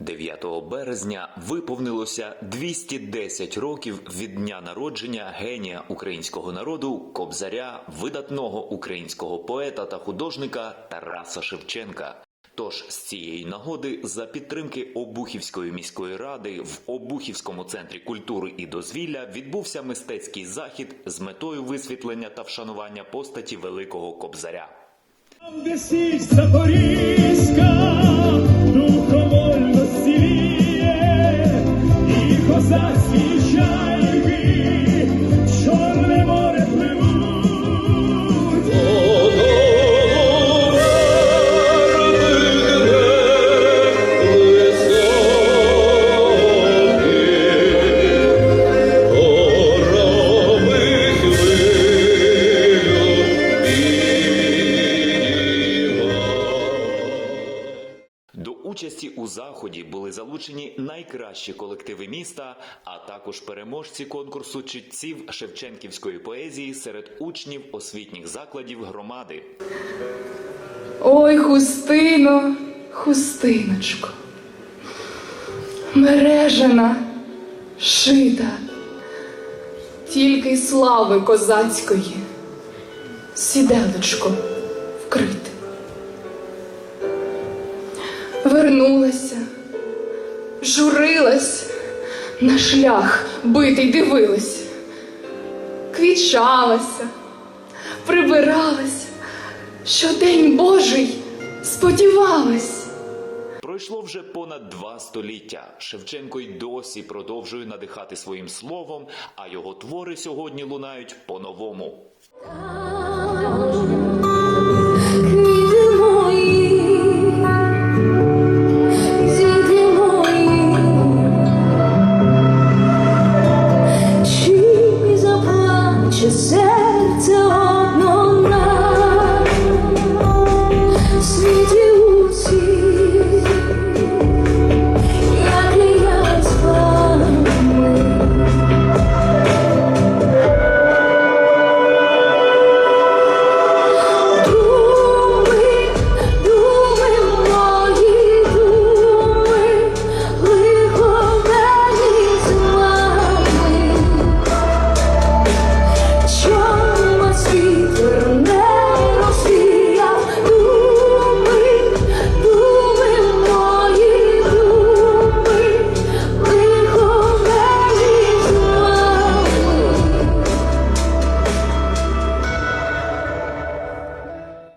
9 березня виповнилося 210 років від дня народження генія українського народу, кобзаря, видатного українського поета та художника Тараса Шевченка. Тож з цієї нагоди, за підтримки Обухівської міської ради в Обухівському центрі культури і дозвілля відбувся мистецький захід з метою висвітлення та вшанування постаті великого кобзаря. Там, де Запорізька, shine. Участі у заході були залучені найкращі колективи міста, а також переможці конкурсу читців Шевченківської поезії серед учнів освітніх закладів громади. Ой, хустино, хустиночко, мережена, шита, тільки й слави козацької, сіделечко вкрите. Вернулася, журилась, на шлях битий дивилась, квічалася, прибиралась, що день Божий сподівалась. Пройшло вже понад два століття. Шевченко й досі продовжує надихати своїм словом, а його твори сьогодні лунають по-новому.